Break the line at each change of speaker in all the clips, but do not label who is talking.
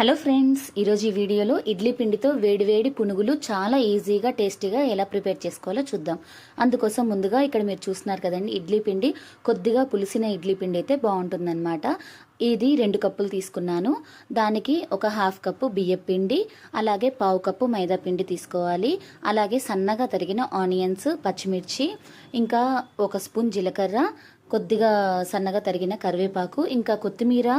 Hello friends ఈరోజు ఈ వీడియోలో ఇడ్లీ పిండితో వేడివేడి పునుగులు చాలా ఈజీగా టేస్టీగా ఎలా ప్రిపేర్ చేసుకోవాలో చూద్దాం. అందుకోసం ముందుగా ఇక్కడ మీరు చూస్తున్నారు కదండి ఇడ్లీ పిండి. కొద్దిగా పులిసిన ఇడ్లీ పిండి అయితే బాగుంటుందన్నమాట. ఇది రెండు కప్పులు తీసుకున్నాను. దానికి ఒక హాఫ్ కప్పు బియ్యం పిండి అలాగే పావు కప్పు మైదా పిండి తీసుకోవాలి. అలాగే సన్నగా తరిగిన ఆనియన్స్ పచ్చిమిర్చి ఇంకా ఒక స్పూన్ జీలకర్ర కొద్దిగా సన్నగా తరిగిన కరివేపాకు ఇంకా కొత్తిమీర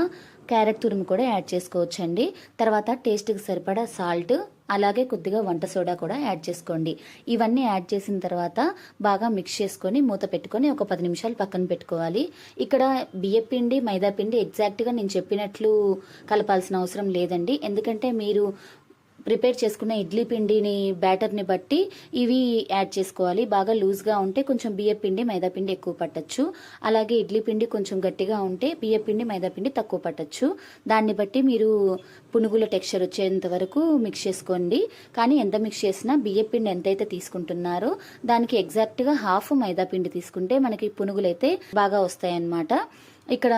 క్యారెట్ తురుము కూడా యాడ్ చేసుకోవచ్చండి. తర్వాత టేస్ట్కి సరిపడా సాల్ట్ అలాగే కొద్దిగా వంట సోడా కూడా యాడ్ చేసుకోండి. ఇవన్నీ యాడ్ చేసిన తర్వాత బాగా మిక్స్ చేసుకొని మూత పెట్టుకొని ఒక పది నిమిషాలు పక్కన పెట్టుకోవాలి. ఇక్కడ బియ్యపిండి మైదాపిండి ఎగ్జాక్ట్గా నేను చెప్పినట్లు కలపాల్సిన అవసరం లేదండి. ఎందుకంటే మీరు ప్రిపేర్ చేసుకున్న ఇడ్లీ పిండిని బ్యాటర్ని బట్టి ఇవి యాడ్ చేసుకోవాలి. బాగా లూజ్గా ఉంటే కొంచెం బియ్య పిండి మైదా పిండి ఎక్కువ పట్టచ్చు. అలాగే ఇడ్లీ పిండి కొంచెం గట్టిగా ఉంటే బియ్య పిండి మైదా పిండి తక్కువ పట్టచ్చు. దాన్ని బట్టి మీరు పునుగుల టెక్స్చర్ వచ్చేంత వరకు మిక్స్ చేసుకోండి. కానీ ఎంత మిక్స్ చేసినా బియ్య పిండి ఎంతైతే తీసుకుంటున్నారో దానికి ఎగ్జాక్ట్గా హాఫ్ మైదా పిండి తీసుకుంటే మనకి పునుగులు అయితే బాగా వస్తాయన్నమాట. ఇక్కడ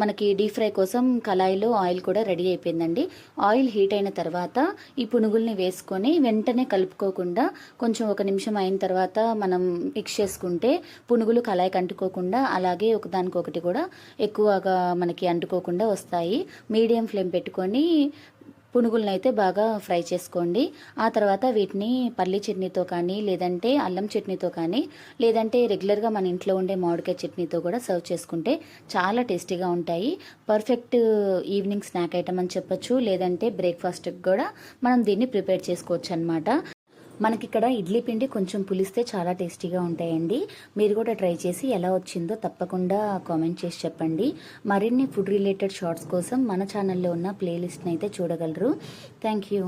మనకి డీప్ ఫ్రై కోసం కళాయిలో ఆయిల్ కూడా రెడీ అయిపోయిందండి. ఆయిల్ హీట్ అయిన తర్వాత ఈ పునుగుల్ని వేసుకొని వెంటనే కలుపుకోకుండా కొంచెం ఒక నిమిషం అయిన తర్వాత మనం మిక్స్ చేసుకుంటే పునుగులు కళాయికి అంటుకోకుండా అలాగే ఒకదానికొకటి కూడా ఎక్కువగా మనకి అంటుకోకుండా వస్తాయి. మీడియం ఫ్లేమ్ పెట్టుకొని పునుగులను అయితే బాగా ఫ్రై చేసుకోండి. ఆ తర్వాత వీటిని పల్లి చట్నీతో కానీ లేదంటే అల్లం చట్నీతో కానీ లేదంటే రెగ్యులర్గా మన ఇంట్లో ఉండే మామిడికాయ చట్నీతో కూడా సర్వ్ చేసుకుంటే చాలా టేస్టీగా ఉంటాయి. పర్ఫెక్ట్ ఈవినింగ్ స్నాక్ ఐటమ్ అని చెప్పొచ్చు లేదంటే బ్రేక్ఫాస్ట్కి కూడా మనం దీన్ని ప్రిపేర్ చేసుకోవచ్చు అనమాట మనకి ఇక్కడ ఇడ్లీ పిండి కొంచెం పులిస్తే చాలా టేస్టీగా ఉంటాయండి. మీరు కూడా ట్రై చేసి ఎలా వచ్చిందో తప్పకుండా కామెంట్ చేసి చెప్పండి. మరిన్ని ఫుడ్ రిలేటెడ్ షార్ట్స్ కోసం మన ఛానల్లో ఉన్న ప్లేలిస్ట్ని అయితే చూడగలరు. Thank you.